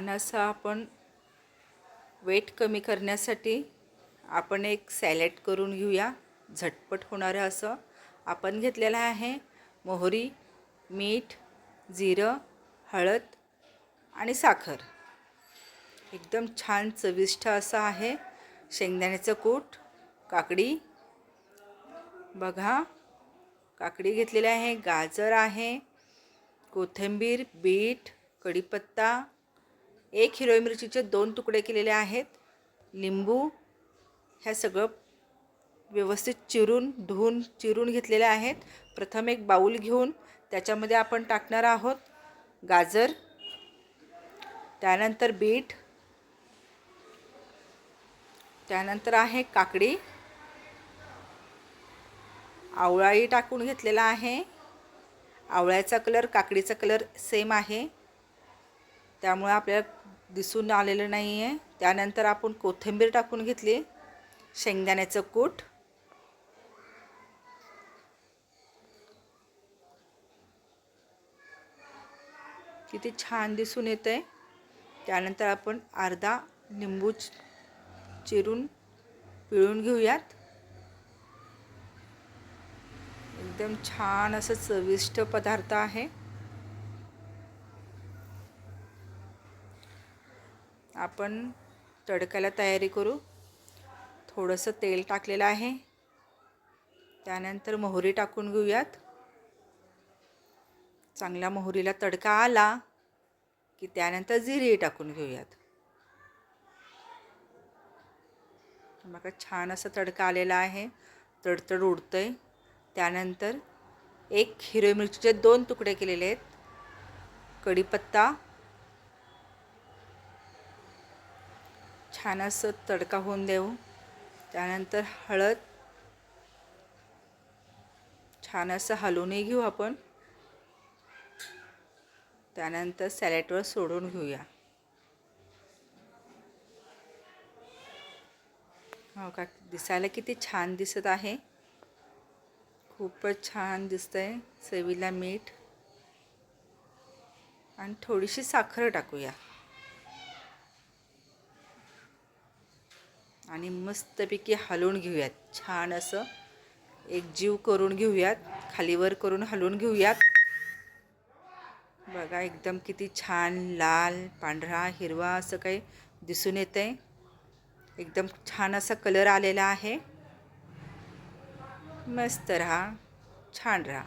थोडासा आपण वेट कमी करण्यासाठी आपण एक सॅलेड करून घेऊया. झटपट होणारं असं आपण घेतलेलं आहे. मोहरी मीठ जिरं हळद आणि साखर. एकदम छान चविष्ट असं आहे. शेंगदाण्याचं कूट काकडी. बघा काकडी घेतलेली आहे. गाजर आहे. कोथिंबीर बीट कढीपत्ता एक हिरवी मिरचीचे दोन तुकडे केलेले आहेत. लिंबू ह्या सगळं व्यवस्थित चिरून धुवून चिरून घेतलेले आहेत. प्रथम एक बाऊल घेऊन त्याच्यामध्ये आपण टाकणार आहोत गाजर त्यानंतर बीट त्यानंतर आहे काकडी आवळाही टाकून घेतलेला आहे. आवळ्याचा कलर काकडीचा कलर सेम आहे. त्यामुळे आपल्याला दिसून आलेलं नाही आहे त्यानंतर आपण कोथिंबीर टाकून घेतली. शेंगदाण्याचं कूट. किती छान दिसून येतं आहे त्यानंतर आपण अर्धा लिंबू चिरून पिळून घेऊयात. एकदम छान असं चविष्ट पदार्थ आहे. आपण तडक्याला तयारी करू. थोडंसं तेल टाकलेलं आहे. त्यानंतर मोहरी टाकून घेऊयात. चांगल्या मोहरीला तडका आला की त्यानंतर जिरे टाकून घेऊयात. बघा छान असं तडका आलेला आहे. तडतड उडतं आहे त्यानंतर एक हिरवी मिरचीचे दोन तुकडे केलेले आहेत. कढीपत्ता छान असं तडका होऊन देऊ. त्यानंतर हळद छान असं हलवूनही घेऊ आपण. त्यानंतर सॅलेटवर सोडून घेऊया. हो का? दिसायला किती छान दिसत आहे. खूपच छान दिसतंय चवीला मीठ. आणि थोडीशी साखर टाकूया. आणि मस्तपैकी हलवून घेऊयात. छान असं एक जीव करून घेऊयात खालीवर करून हलवून घेऊयात. बघा एकदम किती छान लाल पांढरा हिरवा असं काही दिसून येतं आहे एकदम छान असा कलर आलेला आहे. मस्त राहा छान राहा.